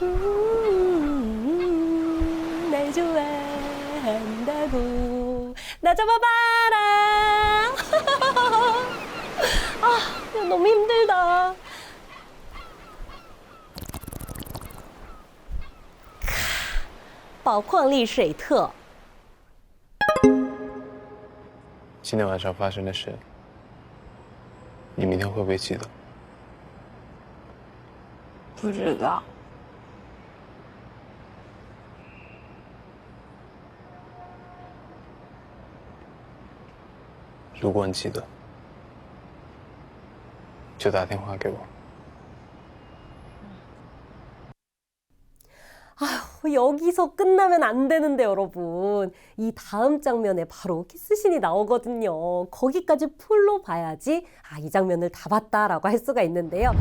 음, 날 좋아한다고 나 잡아봐라 아 이거 너무 힘들다 宝矿力水特今天晚上发生的事，你明天会不会记得？不知道。 如果你记得，就打电话给我。 아휴, 여기서 끝나면 안 되는데 여러분 이 다음 장면에 바로 키스신이 나오거든요 거기까지 풀로 봐야지 아 이 장면을 다 봤다라고 할 수가 있는데요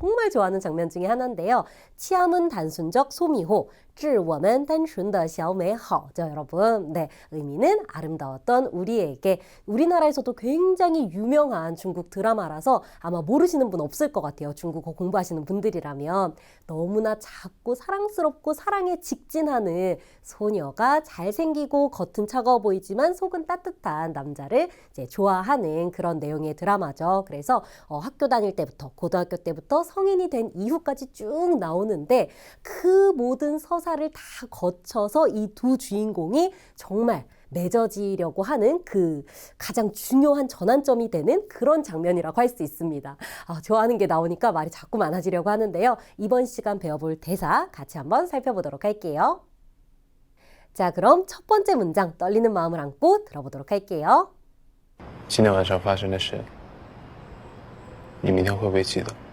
정말 좋아하는 장면 중에 하나인데요. 치암은 단순적 소미호, 致我们 단순의 小美好. 죠, 여러분. 네, 의미는 아름다웠던 우리에게 우리나라에서도 굉장히 유명한 중국 드라마라서 아마 모르시는 분 없을 것 같아요. 중국어 공부하시는 분들이라면 너무나 작고 사랑스럽고 사랑에 직진하는 소녀가 잘생기고 겉은 차가워 보이지만 속은 따뜻한 남자를 이제 좋아하는 그런 내용의 드라마죠. 그래서 어, 학교 다닐 때부터 고등학교 때부터 성인이 된 이후까지 쭉 나오는데 그 모든 서사 를 다 거쳐서 이 두 주인공이 정말 맺어지려고 하는 그 가장 중요한 전환점이 되는 그런 장면이라고 할 수 있습니다. 아, 좋아하는 게 나오니까 말이 자꾸 많아지려고 하는데요. 이번 시간 배워볼 대사 같이 한번 살펴보도록 할게요. 자, 그럼 첫 번째 문장 떨리는 마음을 안고 들어보도록 할게요. 今天晚上发生的事，你明天会不会记得？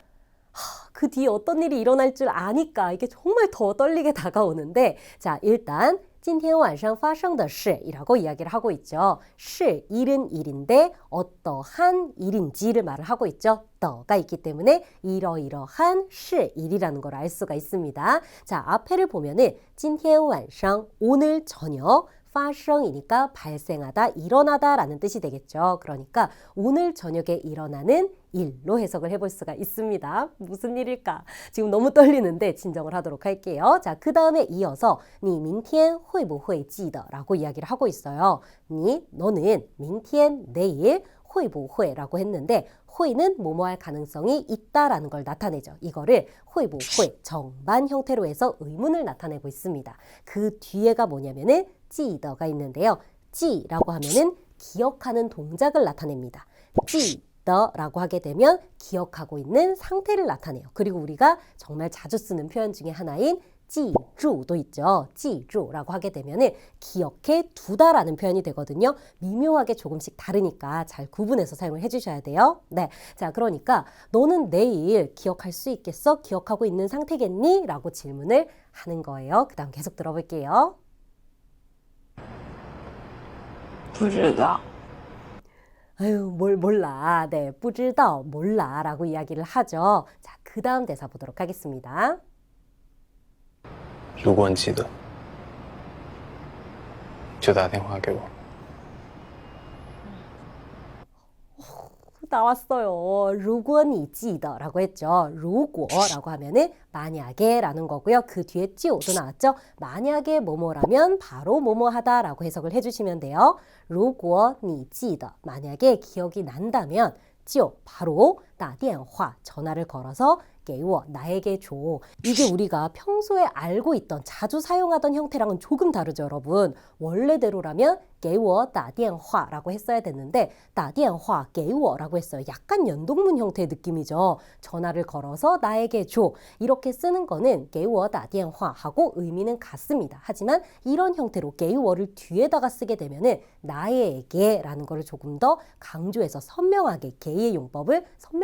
그 뒤에 어떤 일이 일어날 줄 아니까 이게 정말 더 떨리게 다가오는데 자 일단 今天晚上发生的事이라고 이야기를 하고 있죠. 是 일은 일인데 어떠한 일인지를 말을 하고 있죠. 더가 있기 때문에 이러이러한 是 일이라는 걸 알 수가 있습니다. 자 앞에를 보면은 今天晚上 오늘 저녁 发生이니까 발생하다, 일어나다라는 뜻이 되겠죠. 그러니까 오늘 저녁에 일어나는 일로 해석을 해볼 수가 있습니다. 무슨 일일까? 지금 너무 떨리는데 진정을 하도록 할게요. 자, 그 다음에 이어서 你明天会不会记得? 라고 이야기를 하고 있어요. 你, 너는 明天, 내일 会不会라고 했는데 회는 뭐뭐 할 가능성이 있다라는 걸 나타내죠. 이거를 회부회 정반 형태로 해서 의문을 나타내고 있습니다. 그 뒤에가 뭐냐면은 찌더가 있는데요. 찌라고 하면은 기억하는 동작을 나타냅니다. 찌더라고 하게 되면 기억하고 있는 상태를 나타내요. 그리고 우리가 정말 자주 쓰는 표현 중에 하나인 记住도 있죠. 记住라고 하게 되면은 기억해 두다라는 표현이 되거든요. 미묘하게 조금씩 다르니까 잘 구분해서 사용을 해주셔야 돼요. 네, 자 그러니까 너는 내일 기억할 수 있겠어? 기억하고 있는 상태겠니? 라고 질문을 하는 거예요. 그 다음 계속 들어볼게요. 不知道。 아유, 뭘 몰라. 네, 不知道, 몰라. 라고 이야기를 하죠. 자, 그 다음 대사 보도록 하겠습니다. 如果你记得，就打电话给我。 나왔어요. 루건이지더라고 했죠. 루고라고 하면은 만약에라는 거고요. 그 뒤에 지오도 나왔죠. 만약에 뭐뭐라면 바로 뭐뭐하다라고 해석을 해주시면 돼요. 루고니지더 만약에 기억이 난다면 지오 바로 打电话 전화를 걸어서 给我 나에게 줘. 이게 우리가 평소에 알고 있던 자주 사용하던 형태랑은 조금 다르죠, 여러분. 원래대로라면 给我打电话라고 했어야 됐는데 打电话给我라고 했어요. 약간 연동문 형태의 느낌이죠. 전화를 걸어서 나에게 줘. 이렇게 쓰는 거는 给我打电话 하고 의미는 같습니다. 하지만 이런 형태로 给我를 뒤에다가 쓰게 되면은 나에게 라는 거를 조금 더 강조해서 선명하게 개의 용법을 선명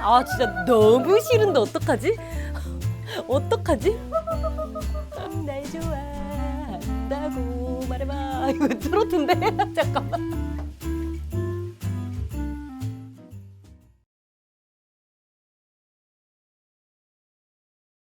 아 진짜 너무 싫은데 어떡하지? 어떡하지? 날 좋아한다고 말해봐. 이거 트로트인데 잠깐만.